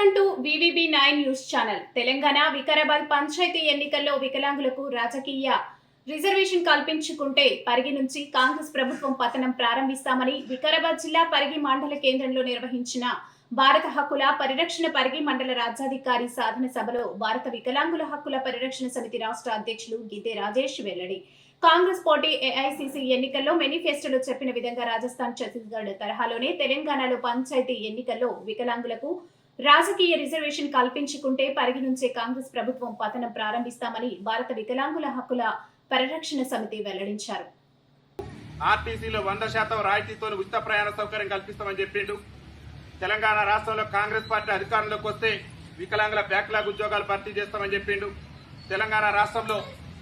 Welcome to VVB nine news channel Telangana Vikarabad panchayat ఎన్నికల్లో వికలాంగులకు రాజకీయ రిజర్వేషన్ కల్పించుకుంటే పరిగి నుంచి కాంగ్రెస్ ప్రభుత్వం పతనం ప్రారంభిస్తామని వికారాబాద్ జిల్లా పరిగి మండల కేంద్రంలో నిర్వహించిన భారత హక్కుల పరిరక్షణ పరిగి మండల రాజ్యాధికారి సాధన సభలో భారత వికలాంగుల హక్కుల పరిరక్షణ సమితి రాష్ట్ర అధ్యక్షులు గీతే రాజేష్ వెల్లడి. కాంగ్రెస్ పార్టీ ఏఐసిసి ఎన్నికల్లో మేనిఫెస్టోలో చెప్పిన విధంగా రాజస్థాన్ ఛత్తీస్గఢ్ తరహాలోనే తెలంగాణలో పంచాయతీ ఎన్నికల్లో వికలాంగులకు రాజకీయ రిజర్వేషన్ కల్పించుకుంటే పరిగి నుంచే కాంగ్రెస్ ప్రభుత్వం పతనం ప్రారంభిస్తామని భారత వికలాంగుల హక్కుల పరిరక్షణ సమితి వెల్లడించారు. ఆర్టీసీలో వంద శాతం రాయితీతో ఉచిత ప్రయాణ సౌకర్యం కల్పిస్తామని చెప్పిండు. తెలంగాణ రాష్ట్రంలో కాంగ్రెస్ పార్టీ అధికారంలోకి వస్తే వికలాంగుల బ్యాక్లాగ్ ఉద్యోగాలు భర్తీ చేస్తామని చెప్పిండు. తెలంగాణ రాష్ట్రంలో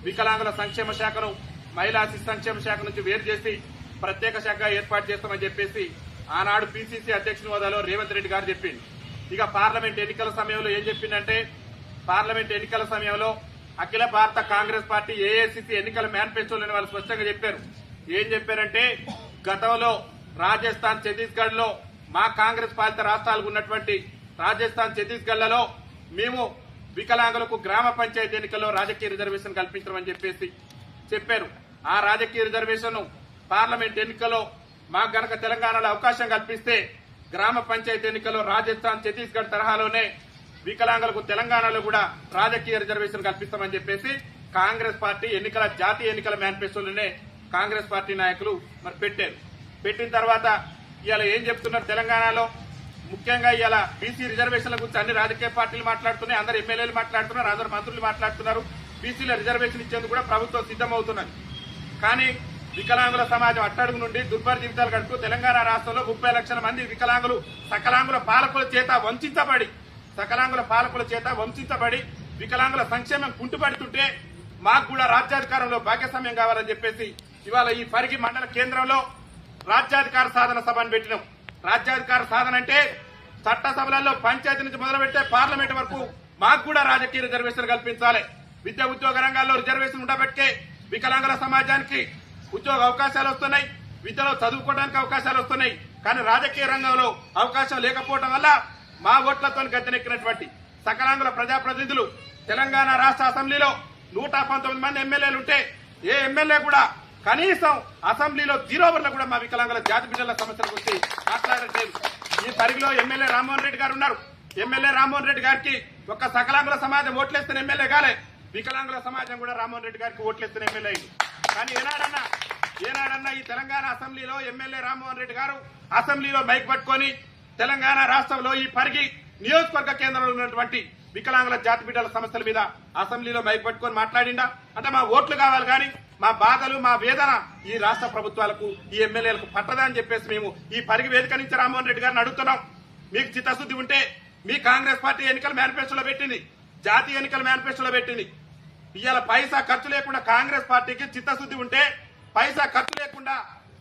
వికలాంగుల సంక్షేమ శాఖను మహిళా శిశు సంక్షేమ శాఖ నుంచి వేరు చేసి ప్రత్యేక శాఖ ఏర్పాటు చేస్తామని చెప్పేసి ఆనాడు పీసీసీ అధ్యక్షుని హోదాలో రేవంత్ రెడ్డి గారు చెప్పిండు. ఇక పార్లమెంట్ ఎన్నికల సమయంలో ఏం చెప్పిందంటే పార్లమెంట్ ఎన్నికల సమయంలో అఖిల భారత కాంగ్రెస్ పార్టీ ఏఐసిసి ఎన్నికల మేనిఫెస్టోలోని వాళ్ళు స్పష్టంగా చెప్పారు. ఏం చెప్పారంటే గతంలో రాజస్థాన్ ఛత్తీస్గఢ్లో మా కాంగ్రెస్ పాలిత రాష్ట్రాలకు ఉన్నటువంటి రాజస్థాన్ ఛత్తీస్గఢ్లలో మేము వికలాంగులకు గ్రామ పంచాయతీ ఎన్నికల్లో రాజకీయ రిజర్వేషన్ కల్పించమని చెప్పేసి చెప్పారు. ఆ రాజకీయ రిజర్వేషన్ పార్లమెంట్ ఎన్నికల్లో మాకు గనక తెలంగాణలో అవకాశం కల్పిస్తే గ్రామ పంచాయతీ ఎన్నికల్లో రాజస్థాన్ ఛత్తీస్గఢ్ తరహాలోనే వికలాంగులకు తెలంగాణలో కూడా రాజకీయ రిజర్వేషన్ కల్పిస్తామని చెప్పేసి కాంగ్రెస్ పార్టీ ఎన్నికల జాతీయ ఎన్నికల మేనిఫెస్టోలోనే కాంగ్రెస్ పార్టీ నాయకులు మరి పెట్టారు. పెట్టిన తర్వాత ఇవాళ ఏం చెప్తున్నారు తెలంగాణలో? ముఖ్యంగా ఇవాళ బీసీ రిజర్వేషన్ల గురించి అన్ని రాజకీయ పార్టీలు మాట్లాడుతున్నాయి అందరు ఎమ్మెల్యేలు మాట్లాడుతున్నారు అందరు మంత్రులు మాట్లాడుతున్నారు. బీసీల రిజర్వేషన్ ఇచ్చేందుకు కూడా ప్రభుత్వం సిద్దమవుతున్నది కానీ వికలాంగుల సమాజం అట్టడుగు నుండి దుర్భర జీవితాలు గడుపుతూ తెలంగాణ రాష్ట్రంలో ముప్పై లక్షల మంది వికలాంగులు సకలాంగుల పాలకుల చేత వంచబడి సకలాంగుల పాలకుల చేత వంచబడి వికలాంగుల సంక్షేమం కుంటుపడుతుంటే మాకు కూడా రాజ్యాధికారంలో భాగ్యస్వామ్యం కావాలని చెప్పేసి ఇవాళ ఈ పరిగి మండల కేంద్రంలో రాజ్యాధికార సాధన సభను పెట్టినాం. రాజ్యాధికార సాధన అంటే చట్టసభలలో పంచాయతీ నుంచి మొదలుపెట్టే పార్లమెంట్ వరకు మాకు కూడా రాజకీయ రిజర్వేషన్ కల్పించాలి. విద్యా ఉద్యోగ రంగాల్లో రిజర్వేషన్ ఉండబట్టే వికలాంగుల సమాజానికి ఉద్యోగ అవకాశాలు వస్తున్నాయి విద్యలో చదువుకోవడానికి అవకాశాలు వస్తున్నాయి కానీ రాజకీయ రంగంలో అవకాశం లేకపోవడం వల్ల మా ఓట్లతో గద్దెనెక్కినటువంటి సకలాంగుల ప్రజాప్రతినిధులు తెలంగాణ రాష్ట్ర అసెంబ్లీలో నూట పంతొమ్మిది మంది ఎమ్మెల్యేలు ఉంటే ఏ ఎమ్మెల్యే కూడా కనీసం అసెంబ్లీలో జీరో వల్ల కూడా మా వికలాంగుల జాతి బిడ్డల సమస్యల గురించి మాట్లాడట్లేదు ఈ పరిగిలో ఎమ్మెల్యే రామ్మోహన్ రెడ్డి గారు ఉన్నారు. ఎమ్మెల్యే రామ్మోహన్ రెడ్డి గారికి ఒక సకలాంగుల సమాజం ఓట్లేస్తున్న ఎమ్మెల్యే కాలే. వికలాంగుల సమాజం కూడా రామ్మోహన్ రెడ్డి గారికి ఓట్లేస్తున్న ఎమ్మెల్యే అయింది. కానీ ఏనాడన్నా ఏనాడన్నా ఈ తెలంగాణ అసెంబ్లీలో ఎమ్మెల్యే రామ్మోహన్ రెడ్డి గారు అసెంబ్లీలో మైక్ పట్టుకొని తెలంగాణ రాష్ట్రంలో ఈ పరిగి నియోజకవర్గ కేంద్రంలో ఉన్నటువంటి వికలాంగుల జాతి బిడ్డల సమస్యల మీద అసెంబ్లీలో మైక్ పట్టుకొని మాట్లాడిండా? అంటే మా ఓట్లు కావాలి కానీ మా బాధలు మా వేదన ఈ రాష్ట్ర ప్రభుత్వాలకు ఈ ఎమ్మెల్యేలకు పట్టదా అని చెప్పేసి మేము ఈ పరిగి వేదిక నుంచి రామ్మోహన్ రెడ్డి గారిని అడుగుతున్నాం. మీకు చిత్తశుద్ధి ఉంటే మీ కాంగ్రెస్ పార్టీ ఎన్నికల మేనిఫెస్టోలో పెట్టింది. జాతీయ ఎన్నికల మేనిఫెస్టోలో పెట్టింది. ఇవాళ పైసా ఖర్చు లేకుండా కాంగ్రెస్ పార్టీకి చిత్తశుద్ధి ఉంటే పైసా ఖర్చు లేకుండా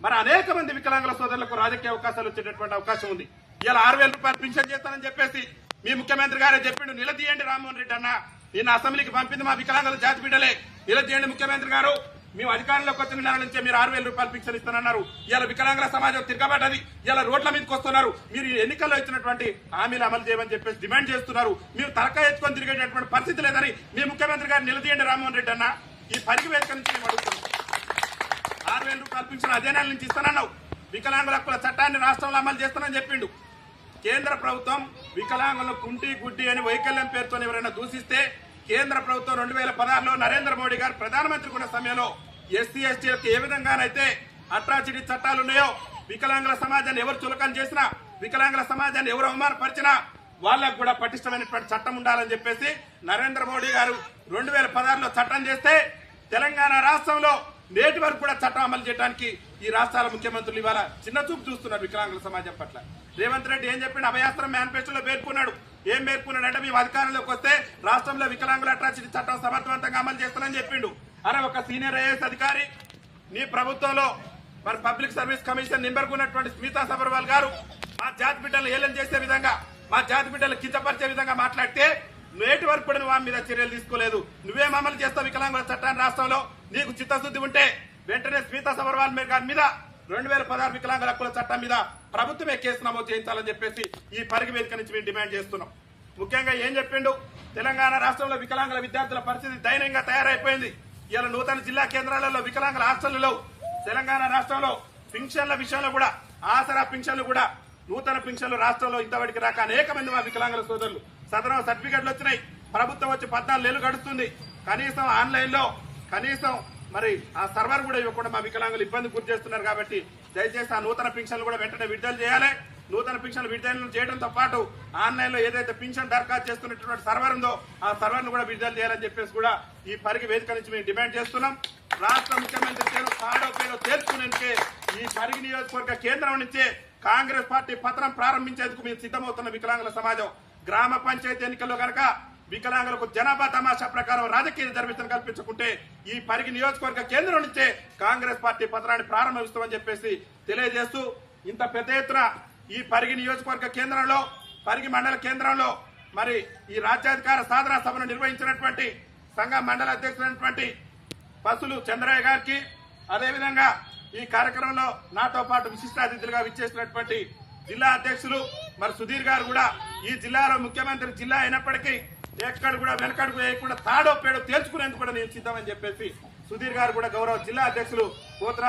మరి అనేక మంది వికలాంగుల సోదరులకు రాజకీయ అవకాశాలు వచ్చేటటువంటి అవకాశం ఉంది. ఇవాళ ఆరు వేల రూపాయలు పింఛన్ చేస్తానని చెప్పేసి మీ ముఖ్యమంత్రి గారే చెప్పిండు నిలదీయండి రామ్మోహన్ రెడ్డి అన్న. నిన్న అసెంబ్లీకి పంపింది మా వికలాంగుల జాతి బిడ్డలే. నిలదీయండి ముఖ్యమంత్రి గారు. మేము అధికారంలోకి వచ్చిన నెల నుంచే మీరు ఆరు వేల రూపాయలు పింఛన్ ఇస్తానన్నారు. ఇలా వికలాంగుల సమాజం తిరగబడ్డది. ఇలా రోడ్ల మీదకి వస్తున్నారు. మీరు ఎన్నికల్లో ఇచ్చినటువంటి హామీలు అమలు చేయమని చెప్పేసి డిమాండ్ చేస్తున్నారు. మీరు తలకాయ ఎత్తుకొని తిరిగేటటువంటి పరిస్థితి లేదని మీ ముఖ్యమంత్రి గారు నిలదీయండి రామ్మోహన్ రెడ్డి అన్న. ఈ పరిగి వేదిక నుంచి మేము అడుగుతున్నాం. ఆరు వేల రూపాయలు పింఛన్ అదే నెల నుంచి ఇస్తానన్నావు. వికలాంగుల హక్కుల చట్టాన్ని రాష్ట్రంలో అమలు చేస్తానని చెప్పిండు. కేంద్ర ప్రభుత్వం వికలాంగులను కుంటి గుడ్డి అని వైకల్యం పేరుతో ఎవరైనా దూషిస్తే కేంద్ర ప్రభుత్వం రెండు వేల పదహారులో నరేంద్ర మోడీ గారు ప్రధానమంత్రి ఉన్న సమయంలో ఎస్సీ ఎస్టీలకు ఏ విధంగానైతే అట్రాసిటీ చట్టాలు ఉన్నాయో వికలాంగుల సమాజాన్ని ఎవరు చులకం చేసినా వికలాంగుల సమాజాన్ని ఎవరు అవమానపరిచినా వాళ్ళకు కూడా పటిష్టమైనటువంటి చట్టం ఉండాలని చెప్పేసి నరేంద్ర మోడీ గారు రెండు వేల పదహారులో చట్టం చేస్తే తెలంగాణ రాష్ట్రంలో నేటి వరకు కూడా చట్టం అమలు చేయడానికి ఈ రాష్ట్రాల ముఖ్యమంత్రులు ఇవాళ చిన్న చూపు చూస్తున్నారు వికలాంగుల సమాజం పట్ల. రేవంత్ రెడ్డి ఏం చెప్పిండు అభయాస్త్రం మేనిఫెస్టోలో పేర్కొన్నాడు. ఏం పేర్కొన్నాడు అంటే మేము అధికారంలోకి వస్తే రాష్ట్రంలో వికలాంగుల అట్రాసిటీ చట్టం సమర్థవంతంగా అమలు చేస్తానని చెప్పిండు. అరే ఒక సీనియర్ ఐఏఎస్ అధికారి నీ ప్రభుత్వంలో మరి పబ్లిక్ సర్వీస్ కమిషన్ నెంబర్ ఉన్నటువంటి స్మితా సబర్వాల్ గారు మా జాతి బిడ్డలు ఏలం చేసే విధంగా మా జాతి బిడ్డలు కించపరిచే విధంగా మాట్లాడితే నేటి వరకు కూడా నువ్వు మీద చర్యలు తీసుకోలేదు. నువ్వేం అమలు చేస్తావు వికలాంగుల చట్టాన్ని రాష్ట్రంలో. నీకు చిత్తశుద్ధి ఉంటే వెంటనే స్మితా సబర్వాల్ మీద గారి మీద రెండు వేల పదహారు వికలాంగుల హక్కుల చట్టం మీద ప్రభుత్వమే కేసు నమోదు చేయించాలని చెప్పేసి ఈ పరిగి వేదిక నుంచి మేము డిమాండ్ చేస్తున్నాం. ముఖ్యంగా ఏం చెప్పిండు? తెలంగాణ రాష్ట్రంలో వికలాంగుల విద్యార్థుల పరిస్థితి దయనీయంగా తయారైపోయింది. ఇలా నూతన జిల్లా కేంద్రాలలో వికలాంగుల హాస్టళ్ళు లేవు తెలంగాణ రాష్ట్రంలో పింఛన్ల విషయంలో కూడా ఆసరా పింఛన్లు కూడా నూతన పింఛన్లు రాష్ట్రంలో ఇంతవరకు రాక అనేక మంది మా వికలాంగుల సోదరులు సదనం సర్టిఫికెట్లు వచ్చినాయి. ప్రభుత్వం వచ్చి పద్నాలుగు నెలలు గడుస్తుంది. కనీసం ఆన్లైన్లో కనీసం మరి ఆ సర్వర్ కూడా ఇవ్వకుండా మా వికలాంగులు ఇబ్బంది గురి చేస్తున్నారు కాబట్టి దయచేసి ఆ నూతన పింఛన్లు కూడా వెంటనే విడుదల చేయాలి. నూతన పింఛన్లు విడుదల చేయడంతో పాటు ఆన్లైన్లో ఏదైతే పింఛన్ దరఖాస్తు చేస్తున్నటువంటి సర్వర్ ఉందో ఆ సర్వర్ను కూడా విడుదల చేయాలని చెప్పేసి కూడా ఈ పరిగి వేదిక నుంచి మేము డిమాండ్ చేస్తున్నాం. రాష్ట్ర ముఖ్యమంత్రి పేరు కాడో పేరు తేల్చుకునేందుకే ఈ పరిగి నియోజకవర్గ కేంద్రం నుంచే కాంగ్రెస్ పార్టీ పత్రం ప్రారంభించేందుకు మేము సిద్ధమవుతున్న వికలాంగుల సమాజం. గ్రామ పంచాయతీ ఎన్నికల్లో కనుక వికలాంగులకు జనాభా తమాషా ప్రకారం రాజకీయ జరిపితం కల్పించుకుంటే ఈ పరిగి నియోజకవర్గ కేంద్రం నుంచే కాంగ్రెస్ పార్టీ పత్రాన్ని ప్రారంభిస్తామని చెప్పేసి తెలియజేస్తూ ఇంత పెద్ద ఎత్తున ఈ పరిగి నియోజకవర్గ కేంద్రంలో పరిగి మండల కేంద్రంలో మరి ఈ రాజ్యాధికార సాధనా సభను నిర్వహించినటువంటి సంఘ మండల అధ్యక్షులైనటువంటి పసులు చంద్రయ్య గారికి అదేవిధంగా ఈ కార్యక్రమంలో నాతో పాటు విశిష్ట అతిథులుగా విచ్చేసినటువంటి జిల్లా అధ్యక్షులు మరి సుధీర్ గారు కూడా ఈ జిల్లాలో ముఖ్యమంత్రి జిల్లా అయినప్పటికీ ఎక్కడ కూడా వెనకడుగు వేయకుండా తాడో పేడో తేల్చుకునేందుకు కూడా నేను సిద్ధమని చెప్పేసి సుధీర్ గారు కూడా గౌరవ జిల్లా అధ్యక్షులు పోతరా